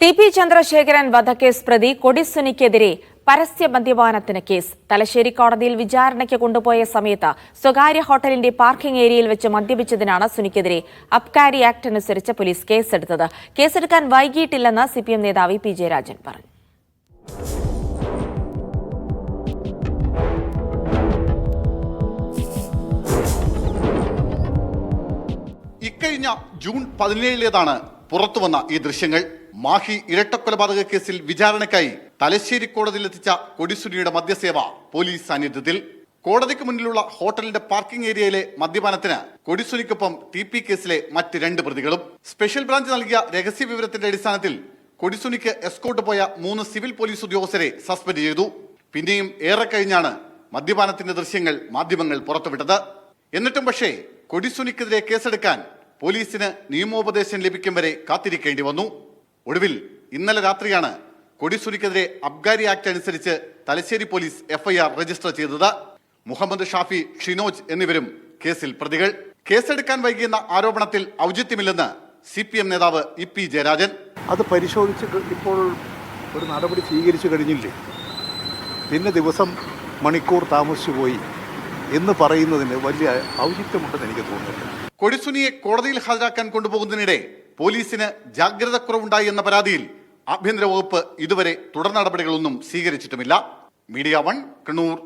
T P Chandrasekharan വധക്കേസ് പ്രതി കൊടിസുനിക്കെതിരെ പരസ്യ മദ്യപാനത്തിന് case. Thalassery കോടതിയിൽ വിചാരണയ്ക്ക് കൊണ്ടുപോയ സമയത്ത് സ്വകാര്യ ഹോട്ടലിന്റെ പാർക്കിംഗ് ഏരിയയിൽ വെച്ച് മദ്യപിച്ചതിനാണ് സുനിക്കെതിരെ അബ്കാരി ആക്ട് അനുസരിച്ച് പോലീസ് കേസെടുത്തത്. കേസെടുക്കാൻ വൈകിയിട്ടില്ലെന്ന് സിപിഎം നേതാവ് പി ജയരാജൻ പറഞ്ഞു. ഇക്കഴിഞ്ഞ ജൂൺ പതിനേഴിലേതാണ് പുറത്തുവന്ന ഈ ദൃശ്യങ്ങൾ മാഹി ഇരട്ടക്കൊലപാതക കേസിൽ വിചാരണയ്ക്കായി തലശ്ശേരി കോടതിയിലെത്തിച്ച കൊടിസുനിയുടെ മദ്യസേവ പോലീസ് സാന്നിധ്യത്തിൽ. കോടതിക്ക് മുന്നിലുള്ള ഹോട്ടലിന്റെ പാർക്കിംഗ് ഏരിയയിലെ മദ്യപാനത്തിന് കൊടിസുനിക്കൊപ്പം ടി പി കേസിലെ മറ്റ് രണ്ട് പ്രതികളും. സ്പെഷ്യൽ ബ്രാഞ്ച് നൽകിയ രഹസ്യ വിവരത്തിന്റെ അടിസ്ഥാനത്തിൽ കൊടിസുനിക്ക് എസ്കോട്ട് പോയ മൂന്ന് സിവിൽ പോലീസ് ഉദ്യോഗസ്ഥരെ സസ്പെൻഡ് ചെയ്തു. പിന്നെയും ഏറെ കഴിഞ്ഞാണ് മദ്യപാനത്തിന്റെ ദൃശ്യങ്ങൾ മാധ്യമങ്ങൾ പുറത്തുവിട്ടത്. എന്നിട്ടും പക്ഷേ കൊടിസുനിക്കെതിരെ കേസെടുക്കാൻ പോലീസിന് നിയമോപദേശം ലഭിക്കും വരെ കാത്തിരിക്കേണ്ടി വന്നു. ഒടുവിൽ ഇന്നലെ രാത്രിയാണ് കൊടിസുനിക്കെതിരെ അബ്ഗാരി ആക്ട് അനുസരിച്ച് തലശ്ശേരി പോലീസ് എഫ്ഐആർ രജിസ്റ്റർ ചെയ്തത്. മുഹമ്മദ് ഷാഫി ഷിനോജ് എന്നിവരും കേസിൽ പ്രതികൾ. കേസെടുക്കാൻ വൈകിയെന്ന ആരോപണത്തിൽ ഔചിത്യമില്ലെന്ന് സി പി എം നേതാവ് ഇ പി ജയരാജൻ. അത് പരിശോധിച്ച് ഇപ്പോൾ ഒരു നടപടി സ്വീകരിച്ചു കഴിഞ്ഞില്ലേ? പിന്നെ ദിവസം മണിക്കൂർ താമസിച്ചു പോയി. എന്ന് പറയുന്നതിന് വലിയ ഔചിത്യമുണ്ടെന്ന് എനിക്ക് തോന്നുന്നില്ല. കൊടിസുനിയെ കോടതിയിൽ ഹാജരാക്കാൻ കൊണ്ടുപോകുന്നതിനിടെ പോലീസിന് ജാഗ്രത കുറവുണ്ടായി എന്ന പരാതിയിൽ ആഭ്യന്തര വകുപ്പ് ഇതുവരെ തുടർ നടപടികളൊന്നും സ്വീകരിച്ചിട്ടുമില്ല. Media One Kannur.